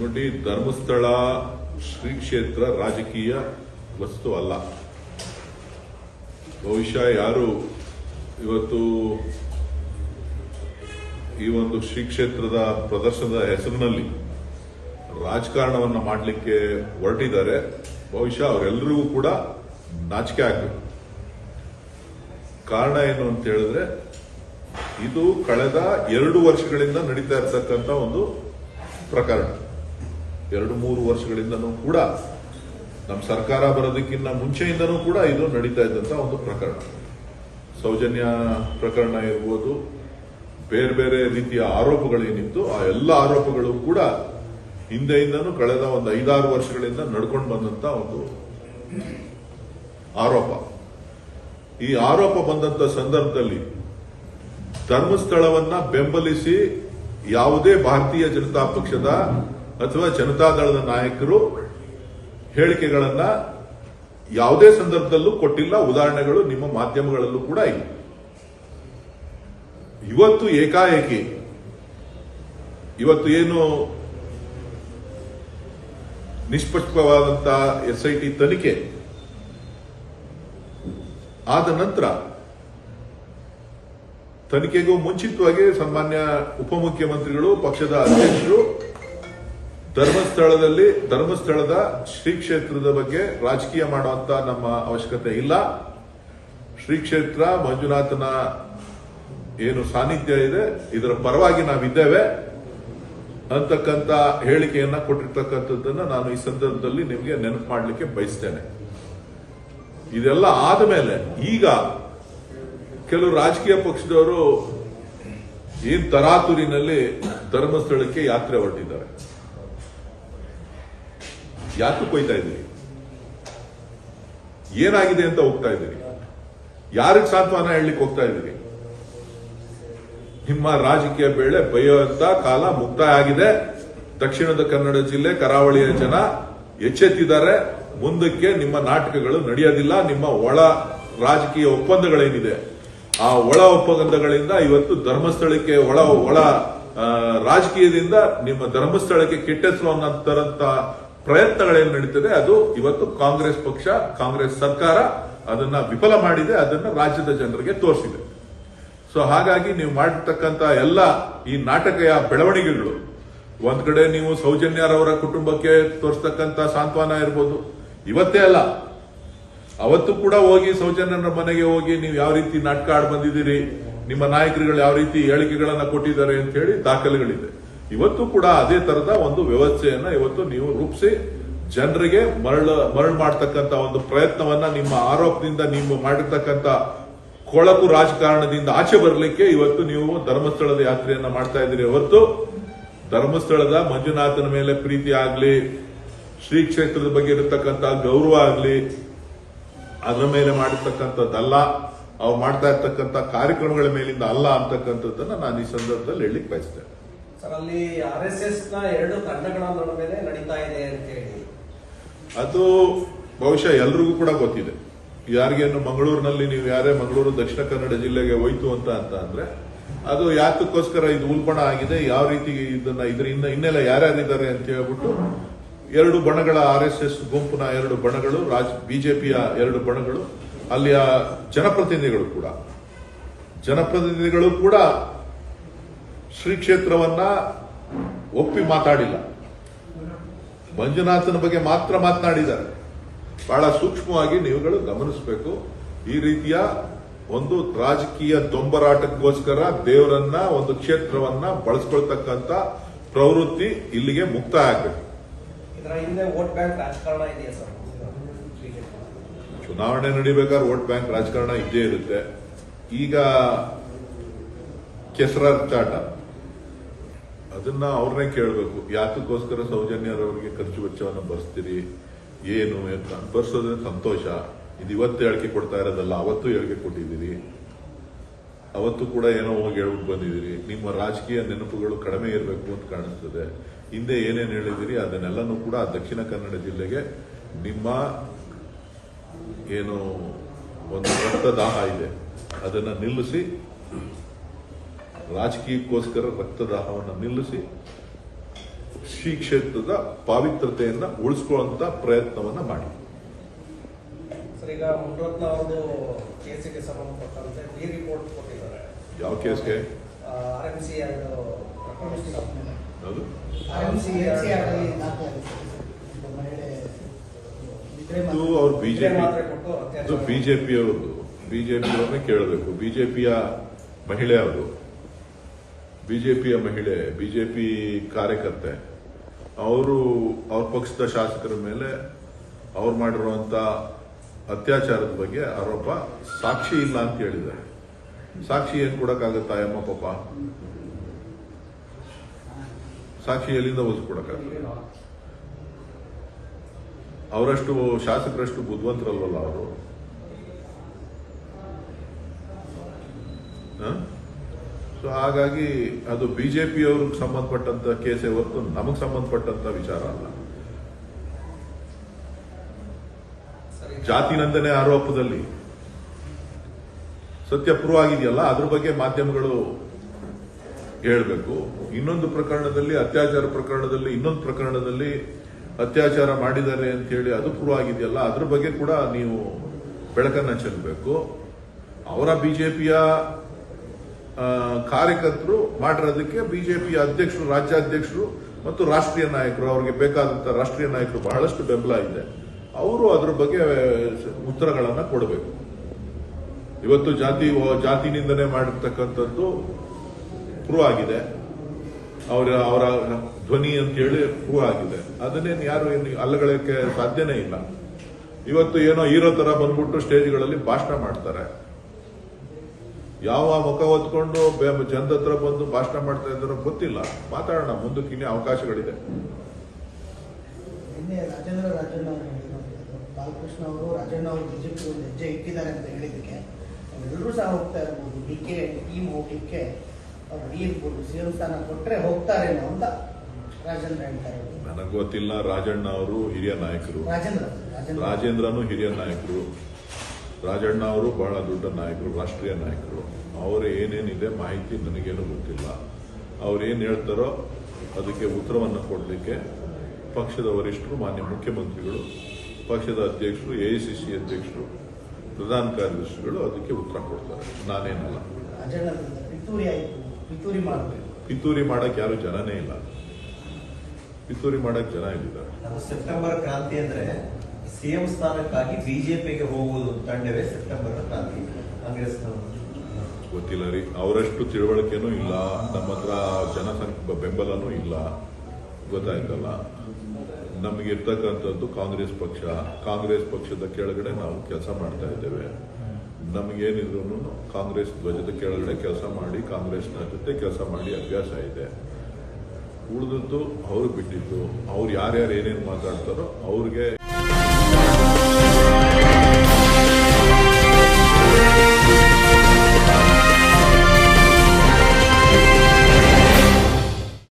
ನೋಡಿ, ಧರ್ಮಸ್ಥಳ ಶ್ರೀ ಕ್ಷೇತ್ರ ರಾಜಕೀಯ ವಸ್ತು ಅಲ್ಲ. ಬಹುಶಃ ಯಾರು ಇವತ್ತು ಈ ಒಂದು ಶ್ರೀ ಕ್ಷೇತ್ರದ ಪ್ರದರ್ಶನದ ಹೆಸರಿನಲ್ಲಿ ರಾಜಕಾರಣವನ್ನು ಮಾಡಲಿಕ್ಕೆ ಹೊರಟಿದ್ದಾರೆ. ಬಹುಶಃ ಅವರೆಲ್ಲರಿಗೂ ಕೂಡ ನಾಚಿಕೆ ಆಗಬೇಕು. ಕಾರಣ ಏನು ಅಂತ ಹೇಳಿದ್ರೆ, ಇದು ಕಳೆದ ಎರಡು ವರ್ಷಗಳಿಂದ ನಡೀತಾ ಇರತಕ್ಕಂತ ಒಂದು ಪ್ರಕರಣ. ಎರಡು ಮೂರು ವರ್ಷಗಳಿಂದನೂ ಕೂಡ ನಮ್ಮ ಸರ್ಕಾರ ಬರೋದಕ್ಕಿಂತ ಮುಂಚೆಯಿಂದನೂ ಕೂಡ ಇದು ನಡೀತಾ ಇದ್ದಂತ ಒಂದು ಪ್ರಕರಣ. ಸೌಜನ್ಯ ಪ್ರಕರಣ ಇರ್ಬೋದು, ಬೇರೆ ಬೇರೆ ರೀತಿಯ ಆರೋಪಗಳೇನಿತ್ತು, ಆ ಎಲ್ಲ ಆರೋಪಗಳು ಕೂಡ ಹಿಂದೆಯಿಂದನೂ ಕಳೆದ ಒಂದು ಐದಾರು ವರ್ಷಗಳಿಂದ ನಡ್ಕೊಂಡು ಬಂದಂತ ಒಂದು ಆರೋಪ. ಈ ಆರೋಪ ಬಂದಂತ ಸಂದರ್ಭದಲ್ಲಿ ಧರ್ಮಸ್ಥಳವನ್ನ ಬೆಂಬಲಿಸಿ ಯಾವುದೇ ಭಾರತೀಯ ಜನತಾ ಪಕ್ಷದ ಅಥವಾ ಜನತಾದಳದ ನಾಯಕರು ಹೇಳಿಕೆಗಳನ್ನ ಯಾವುದೇ ಸಂದರ್ಭದಲ್ಲೂ ಕೊಟ್ಟಿಲ್ಲ. ಉದಾಹರಣೆಗಳು ನಿಮ್ಮ ಮಾಧ್ಯಮಗಳಲ್ಲೂ ಕೂಡ ಇಲ್ಲ. ಇವತ್ತು ಏಕಾಏಕಿ, ಇವತ್ತು ಏನು ನಿಷ್ಪಕ್ಷವಾದಂತಹ ಎಸ್ ಐ ತನಿಖೆ ಆದ ನಂತರ ತನಿಖೆಗೂ ಮುಂಚಿತವಾಗಿ ಸಾಮಾನ್ಯ ಉಪಮುಖ್ಯಮಂತ್ರಿಗಳು, ಪಕ್ಷದ ಅಧ್ಯಕ್ಷರು ಧರ್ಮಸ್ಥಳದಲ್ಲಿ, ಧರ್ಮಸ್ಥಳದ ಶ್ರೀ ಕ್ಷೇತ್ರದ ಬಗ್ಗೆ ರಾಜಕೀಯ ಮಾಡುವಂತ ನಮ್ಮ ಅವಶ್ಯಕತೆ ಇಲ್ಲ. ಶ್ರೀ ಕ್ಷೇತ್ರ, ಮಂಜುನಾಥನ ಏನು ಸಾನ್ನಿಧ್ಯ ಇದೆ, ಇದರ ಪರವಾಗಿ ನಾವಿದ್ದೇವೆ. ಅಂತಕ್ಕಂತ ಹೇಳಿಕೆಯನ್ನ ಕೊಟ್ಟಿರ್ತಕ್ಕಂಥದ್ದನ್ನ ನಾನು ಈ ಸಂದರ್ಭದಲ್ಲಿ ನಿಮಗೆ ನೆನಪು ಮಾಡಲಿಕ್ಕೆ ಬಯಸ್ತೇನೆ. ಇದೆಲ್ಲ ಆದ ಮೇಲೆ ಈಗ ಕೆಲವು ರಾಜಕೀಯ ಪಕ್ಷದವರು ಈ ತರಾತುರಿನಲ್ಲಿ ಧರ್ಮಸ್ಥಳಕ್ಕೆ ಯಾತ್ರೆ ಹೊರಟಿದ್ದಾರೆ. ಯಾಕೆ ಕೊಯ್ತಾ ಇದ್ದೀರಿ? ಏನಾಗಿದೆ ಅಂತ ಹೋಗ್ತಾ ಇದ್ದೀರಿ? ಯಾರಿಗೆ ಸಾಂತ್ವನ ಹೇಳಲಿಕ್ಕೆ ಹೋಗ್ತಾ ಇದ್ದೀರಿ? ನಿಮ್ಮ ರಾಜಕೀಯ ಬೇಳೆ ಬೈಯುವಂತ ಕಾಲ ಮುಕ್ತಾಯ ಆಗಿದೆ. ದಕ್ಷಿಣದ ಕನ್ನಡ ಜಿಲ್ಲೆ ಕರಾವಳಿಯ ಜನ ಎಚ್ಚೆತ್ತಿದ್ದಾರೆ. ಮುಂದಕ್ಕೆ ನಿಮ್ಮ ನಾಟಕಗಳು ನಡೆಯೋದಿಲ್ಲ. ನಿಮ್ಮ ಒಳ ರಾಜಕೀಯ ಒಪ್ಪಂದಗಳೇನಿದೆ? ಆ ಒಳ ಒಪ್ಪಂದಗಳಿಂದ ಇವತ್ತು ಧರ್ಮಸ್ಥಳಕ್ಕೆ ಒಳ ಒಳ ರಾಜಕೀಯದಿಂದ ನಿಮ್ಮ ಧರ್ಮಸ್ಥಳಕ್ಕೆ ಕೆಟ್ಟ ತರಂತ ಪ್ರಯತ್ನಗಳೇನು ನಡೀತದೆ, ಅದು ಇವತ್ತು ಕಾಂಗ್ರೆಸ್ ಪಕ್ಷ, ಕಾಂಗ್ರೆಸ್ ಸರ್ಕಾರ ಅದನ್ನ ವಿಫಲ ಮಾಡಿದೆ, ಅದನ್ನ ರಾಜ್ಯದ ಜನರಿಗೆ ತೋರಿಸಿದೆ. ಸೊ ಹಾಗಾಗಿ ನೀವು ಮಾಡತಕ್ಕಂತ ಎಲ್ಲ ಈ ನಾಟಕೀಯ ಬೆಳವಣಿಗೆಗಳು, ಒಂದ್ ಕಡೆ ನೀವು ಸೌಜನ್ಯರವರ ಕುಟುಂಬಕ್ಕೆ ತೋರಿಸ್ತಕ್ಕಂತ ಸಾಂತ್ವನ ಇರ್ಬೋದು. ಇವತ್ತೇ ಅಲ್ಲ. ಅವತ್ತು ಕೂಡ ಹೋಗಿ ಸೌಜನ್ಯರ ಮನೆಗೆ ಹೋಗಿ ನೀವು ಯಾವ ರೀತಿ ನಾಟಕ ಆಡ್ ಬಂದಿದ್ದೀರಿ, ನಿಮ್ಮ ನಾಯಕರುಗಳು ಯಾವ ರೀತಿ ಹೇಳಿಕೆಗಳನ್ನ ಕೊಟ್ಟಿದ್ದಾರೆ ಅಂತ ಹೇಳಿ ದಾಖಲೆಗಳಿದೆ. ಇವತ್ತು ಕೂಡ ಅದೇ ತರದ ಒಂದು ವ್ಯವಸ್ಥೆಯನ್ನ ಇವತ್ತು ನೀವು ರೂಪಿಸಿ ಜನರಿಗೆ ಮರಳು ಮರಳು ಮಾಡ್ತಕ್ಕಂತ ಒಂದು ಪ್ರಯತ್ನವನ್ನ ನಿಮ್ಮ ಆರೋಪದಿಂದ ನೀವು ಮಾಡಿರ್ತಕ್ಕಂತ ಕೊಳಕು ರಾಜಕಾರಣದಿಂದ ಆಚೆ ಬರಲಿಕ್ಕೆ ಇವತ್ತು ನೀವು ಧರ್ಮಸ್ಥಳದ ಯಾತ್ರೆಯನ್ನ ಮಾಡ್ತಾ ಇದ್ದೀರಿ. ಹೊರತು ಧರ್ಮಸ್ಥಳದ ಮಂಜುನಾಥನ ಮೇಲೆ ಪ್ರೀತಿ ಆಗ್ಲಿ, ಶ್ರೀ ಕ್ಷೇತ್ರದ ಬಗ್ಗೆ ಇರತಕ್ಕಂತ ಗೌರವ ಆಗ್ಲಿ, ಅದರ ಮೇಲೆ ಮಾಡಿರ್ತಕ್ಕಂಥದ್ದಲ್ಲ ಅವ್ರು ಮಾಡ್ತಾ ಇರ್ತಕ್ಕಂಥ ಕಾರ್ಯಕ್ರಮಗಳ ಮೇಲಿಂದ ಅಲ್ಲ ಅಂತಕ್ಕಂಥದ್ದನ್ನ ನಾನು ಈ ಸಂದರ್ಭದಲ್ಲಿ ಹೇಳಿಕ್ ಬಯಸ್ತೇನೆ. ಸರ್, ಅಲ್ಲಿ ಆರ್ ಎಸ್ ಎಸ್ನ ಎರಡು ತಂಡಗಳ ನಡುವೆ ನಡೀತಾ ಇದೆ ಅಂತ ಹೇಳಿ. ಅದು ಬಹುಶಃ ಎಲ್ರಿಗೂ ಕೂಡ ಗೊತ್ತಿದೆ. ಯಾರಿಗೇನು ಮಂಗಳೂರಿನಲ್ಲಿ ನೀವು ಯಾರೇ ಮಂಗಳೂರು, ದಕ್ಷಿಣ ಕನ್ನಡ ಜಿಲ್ಲೆಗೆ ಹೋಯ್ತು ಅಂತ ಅಂತ ಅಂದ್ರೆ, ಅದು ಯಾತಕ್ಕೋಸ್ಕರ ಇದು ಉಲ್ಬಣ ಆಗಿದೆ, ಯಾವ ರೀತಿ ಇದನ್ನ ಇದರಿಂದ ಇನ್ನೆಲ್ಲ ಯಾರ್ಯಾರಿದ್ದಾರೆ ಅಂತ ಹೇಳ್ಬಿಟ್ಟು, ಎರಡು ಬಣಗಳ ಆರ್ ಎಸ್ ಎಸ್ ಗುಂಪಿನ ಎರಡು ಬಣಗಳು, ರಾಜ್ ಬಿಜೆಪಿಯ ಎರಡು ಬಣಗಳು, ಅಲ್ಲಿಯ ಜನಪ್ರತಿನಿಧಿಗಳು ಕೂಡ. ಜನಪ್ರತಿನಿಧಿಗಳು ಕೂಡ ಶ್ರೀ ಕ್ಷೇತ್ರವನ್ನ ಒಪ್ಪಿ ಮಾತಾಡಿಲ್ಲ. ಮಂಜುನಾಥನ ಬಗ್ಗೆ ಮಾತ್ರ ಮಾತನಾಡಿದ್ದಾರೆ. ಬಹಳ ಸೂಕ್ಷ್ಮವಾಗಿ ನೀವುಗಳು ಗಮನಿಸಬೇಕು. ಈ ರೀತಿಯ ಒಂದು ರಾಜಕೀಯ ದೊಂಬರಾಟಕ್ಕೋಸ್ಕರ ದೇವರನ್ನ ಒಂದು ಕ್ಷೇತ್ರವನ್ನ ಬಳಸ್ಕೊಳ್ತಕ್ಕಂತ ಪ್ರವೃತ್ತಿ ಇಲ್ಲಿಗೆ ಮುಕ್ತಾಯ ಆಗಬೇಕು. ಚುನಾವಣೆ ನಡಿಬೇಕಾದ್ರೆ ವೋಟ್ ಬ್ಯಾಂಕ್ ರಾಜಕಾರಣ ಇದ್ದೇ ಇರುತ್ತೆ. ಈಗ ಕೆಸರಾಚಾಟ ಅದನ್ನ ಅವ್ರನ್ನೇ ಕೇಳಬೇಕು. ಯಾತಕ್ಕೋಸ್ಕರ ಸೌಜನ್ಯರವರಿಗೆ ಖರ್ಚು ವೆಚ್ಚವನ್ನು ಬರ್ಸ್ತೀರಿ? ಏನು? ಅಂತ ಬರ್ಸೋದ್ರೆ ಸಂತೋಷ. ಇದು ಇವತ್ತು ಹೇಳಿಕೆ ಕೊಡ್ತಾ ಇರೋದಲ್ಲ, ಅವತ್ತು ಹೇಳಿಕೆ ಕೊಟ್ಟಿದ್ದೀರಿ. ಅವತ್ತು ಕೂಡ ಏನೋ ಹೋಗಿ ಹೇಳ್ಬಿಟ್ಟು ಬಂದಿದ್ದೀರಿ. ನಿಮ್ಮ ರಾಜಕೀಯ ನೆನಪುಗಳು ಕಡಿಮೆ ಇರಬೇಕು ಅಂತ ಕಾಣಿಸ್ತದೆ. ಹಿಂದೆ ಏನೇನು ಹೇಳಿದಿರಿ ಅದನ್ನೆಲ್ಲನೂ ಕೂಡ ದಕ್ಷಿಣ ಕನ್ನಡ ಜಿಲ್ಲೆಗೆ ನಿಮ್ಮ ಏನು ಒಂದು ರಕ್ತದಾಹ ಇದೆ. ಅದನ್ನು ನಿಲ್ಲಿಸಿ ರಾಜಕೀಯಕ್ಕೋಸ್ಕರ ರಕ್ತದಾಹವನ್ನು ನಿಲ್ಲಿಸಿ ಶ್ರೀ ಕ್ಷೇತ್ರದ ಪಾವಿತ್ರತೆಯನ್ನ ಉಳಿಸ್ಕೊಳ್ಳುವಂತ ಪ್ರಯತ್ನವನ್ನ ಮಾಡಿ. ಸರ್ ಈಗ ಮುನ್ರತ್ನ ಅವ್ರದ್ದು ಕೇಸಿಗೆ ಸಂಬಂಧಪಟ್ಟಂತೆ ಡಿ ರಿಪೋರ್ಟ್ ಕೊಟ್ಟಿದ್ದಾರೆ. ಯಾವ ಕೇಸ್ಗೆ? ಆರ್ ಎಂ ಸಿ ಎರಡು ಅದು ಇದು ಅವ್ರು ಬಿಜೆಪಿ ಮಾತ್ರೆ ಕೊಟ್ಟು ಇದು ಬಿಜೆಪಿ ಅವ್ರದ್ದು ಬಿಜೆಪಿ ಅವ್ರನ್ನೇ ಕೇಳಬೇಕು. ಬಿಜೆಪಿಯ ಮಹಿಳೆ ಅವರು. ಬಿಜೆಪಿಯ ಮಹಿಳೆ, ಬಿಜೆಪಿ ಕಾರ್ಯಕರ್ತೆ, ಅವರು ಅವ್ರ ಪಕ್ಷದ ಶಾಸಕರ ಮೇಲೆ ಅವ್ರು ಮಾಡಿರುವಂತ ಅತ್ಯಾಚಾರದ ಬಗ್ಗೆ ಆರೋಪ ಸಾಕ್ಷಿ ಇಲ್ಲ ಅಂತ ಹೇಳಿದ್ದಾರೆ. ಸಾಕ್ಷಿ ಏನ್ ಕೊಡಕ್ಕಾಗತ್ತಾ ಎಮ್ಮ ಪಾಪ? ಸಾಕ್ಷಿ ಎಲ್ಲಿಂದ ಒಲಿಸ್ಕೊಡಕ್ಕಾಗಲ್ಲ ಅವರಷ್ಟು ಶಾಸಕರಷ್ಟು ಬುದ್ಧಿವಂತರಲ್ವಲ್ಲ ಅವರು? ಸೊ ಹಾಗಾಗಿ ಅದು ಬಿಜೆಪಿ ಅವ್ರಿಗೆ ಸಂಬಂಧಪಟ್ಟಂತ ಕೇಸೇ ಹೊರತು ನಮಗೆ ಸಂಬಂಧಪಟ್ಟಂತ ವಿಚಾರ ಅಲ್ಲ. ಜಾತಿ ನಂದನೆ ಆರೋಪದಲ್ಲಿ. ಸತ್ಯ ಪ್ರೂವ್ ಆಗಿದೆಯಲ್ಲ, ಅದ್ರ ಬಗ್ಗೆ ಮಾಧ್ಯಮಗಳು ಹೇಳಬೇಕು. ಇನ್ನೊಂದು ಪ್ರಕರಣದಲ್ಲಿ, ಅತ್ಯಾಚಾರ ಪ್ರಕರಣದಲ್ಲಿ, ಇನ್ನೊಂದು ಪ್ರಕರಣದಲ್ಲಿ ಅತ್ಯಾಚಾರ ಮಾಡಿದ್ದಾರೆ ಅಂತ ಹೇಳಿ ಅದು ಪ್ರೂವ್ ಆಗಿದೆಯಲ್ಲ, ಅದ್ರ ಬಗ್ಗೆ ಕೂಡ ನೀವು ಬೆಳಕನ್ನ ಚೆಲ್ಲಬೇಕು ಅವರ ಬಿಜೆಪಿಯ ಕಾರ್ಯಕರ್ತರು ಮಾಡಿರೋದಕ್ಕೆ ಬಿಜೆಪಿ ಅಧ್ಯಕ್ಷರು, ರಾಜ್ಯಾಧ್ಯಕ್ಷರು ಮತ್ತು ರಾಷ್ಟ್ರೀಯ ನಾಯಕರು, ಅವ್ರಿಗೆ ಬೇಕಾದಂಥ ರಾಷ್ಟ್ರೀಯ ನಾಯಕರು ಬಹಳಷ್ಟು ಬೆಂಬಲ ಇದೆ. ಅವರು ಅದ್ರ ಬಗ್ಗೆ ಉತ್ತರಗಳನ್ನು ಕೊಡಬೇಕು. ಇವತ್ತು ಜಾತಿ ಜಾತಿ ನಿಂದನೆ ಮಾಡಿರ್ತಕ್ಕಂಥದ್ದು ಪ್ರೂವ್ ಆಗಿದೆ. ಅವರ ಅವರ ಧ್ವನಿ ಅಂತ ಹೇಳಿ ಪ್ರೂವ್ ಆಗಿದೆ. ಅದನ್ನೇನು ಯಾರು ಏನು ಅಲ್ಲಗಳಕ್ಕೆ ಸಾಧ್ಯನೇ ಇಲ್ಲ. ಇವತ್ತು ಏನೋ ಹೀರೋ ತರ ಬಂದ್ಬಿಟ್ಟು ಸ್ಟೇಜ್ಗಳಲ್ಲಿ ಭಾಷಣ ಮಾಡ್ತಾರೆ. ಯಾವ ಮುಖ ಹೊತ್ಕೊಂಡು ಜನದ ಹತ್ರ ಬಂದು ಭಾಷಣ ಮಾಡ್ತಾ ಇದ್ದಾರೋ ಗೊತ್ತಿಲ್ಲ. ಮಾತಾಡೋಣ ಮುಂದಕ್ಕೆ ಇನ್ನೇ ಅವಕಾಶಗಳಿದೆ. ರಾಜೇಂದ್ರ ರಾಜಣ್ಣ ಬಾಲಕೃಷ್ಣ ಅವರು ರಾಜಣ್ಣ ಅವರು ಬಿಜೆಪಿ ಒಂದು ಹೆಜ್ಜೆ ಇಟ್ಟಿದ್ದಾರೆ ಅಂತ ಹೇಳಿದ್ದಕ್ಕೆ ಎಲ್ಲರೂ ಸಹ ಹೋಗ್ತಾ ಇರ್ಬೋದು. ಡಿ ಕೆ ಟೀಮ್ ಹೋಗ್ಲಿಕ್ಕೆ ಅವ್ರು ರೆಡಿ ಇರ್ಬೋದು ಸಿಎಂ ಸ್ಥಾನ ಕೊಟ್ರೆ ಹೋಗ್ತಾರೇನೋ ಅಂತ ರಾಜೇಂದ್ರ ಹೇಳ್ತಾರೆ ನನಗೆ ಗೊತ್ತಿಲ್ಲ ರಾಜಣ್ಣ ಅವರು ಹಿರಿಯ ನಾಯಕರು. ರಾಜೇಂದ್ರ. ರಾಜೇಂದ್ರನು ಹಿರಿಯ ನಾಯಕರು. ರಾಜಣ್ಣ ಅವರು ಬಹಳ ದೊಡ್ಡ ನಾಯಕರು ರಾಷ್ಟ್ರೀಯ ನಾಯಕರು. ಅವರ ಏನೇನಿದೆ ಮಾಹಿತಿ ನನಗೇನು ಗೊತ್ತಿಲ್ಲ. ಅವ್ರು ಏನು ಹೇಳ್ತಾರೋ ಅದಕ್ಕೆ ಉತ್ತರವನ್ನು ಕೊಡಲಿಕ್ಕೆ ಪಕ್ಷದ ವರಿಷ್ಠರು ಮಾನ್ಯ ಮುಖ್ಯಮಂತ್ರಿಗಳು ಪಕ್ಷದ ಅಧ್ಯಕ್ಷರು ಎಐಸಿಸಿ ಅಧ್ಯಕ್ಷರು ಪ್ರಧಾನ ಕಾರ್ಯದರ್ಶಿಗಳು ಅದಕ್ಕೆ ಉತ್ತರ ಕೊಡ್ತಾರೆ. ನಾನೇನಲ್ಲ. ಪಿತೂರಿ ಆಯ್ತು. ಪಿತೂರಿ ಮಾಡಬೇಕು. ಪಿತೂರಿ ಮಾಡಕ್ ಯಾರು ಜನನೇ ಇಲ್ಲ. ಪಿತೂರಿ ಮಾಡೋಕೆ ಜನ ಇಲ್ಲಿದ್ದಾರೆ. ಸೆಪ್ಟೆಂಬರ್ ಕ್ರಾಂತಿ ಅಂದ್ರೆ ಸಿಎಂ ಸ್ಥಾನಕ್ಕಾಗಿ ಬಿಜೆಪಿಗೆ ಹೋಗುವುದು ತಂಡವೇ ಸೆಪ್ಟೆಂಬರ್ ಕಾಂಗ್ರೆಸ್ ಗೊತ್ತಿಲ್ಲ ರೀ. ಅವರಷ್ಟು ತಿಳುವಳಿಕೆನೂ ಇಲ್ಲ. ನಮ್ಮ ಹತ್ರ ಜನಸಂಖ್ಯೆ ಬೆಂಬಲನೂ ಇಲ್ಲ. ಗೊತ್ತಾಯ್ತಲ್ಲ? ನಮಗೆ ಇರ್ತಕ್ಕಂಥದ್ದು ಕಾಂಗ್ರೆಸ್ ಪಕ್ಷ. ಕಾಂಗ್ರೆಸ್ ಪಕ್ಷದ ಕೆಳಗಡೆ ನಾವು ಕೆಲಸ ಮಾಡ್ತಾ ಇದ್ದೇವೆ. ನಮಗೇನಿದ್ರು ಕಾಂಗ್ರೆಸ್ ಧ್ವಜದ ಕೆಳಗಡೆ ಕೆಲಸ ಮಾಡಿ, ಕಾಂಗ್ರೆಸ್ನ ಜೊತೆ ಕೆಲಸ ಮಾಡಿ ಅಭ್ಯಾಸ ಇದೆ. ಉಳಿದದ್ದು ಅವ್ರಿಗೆ ಬಿಟ್ಟಿದ್ದು. ಅವ್ರು ಯಾರ್ಯಾರು ಏನೇನು ಮಾತಾಡ್ತಾರೋ ಅವ್ರಿಗೆ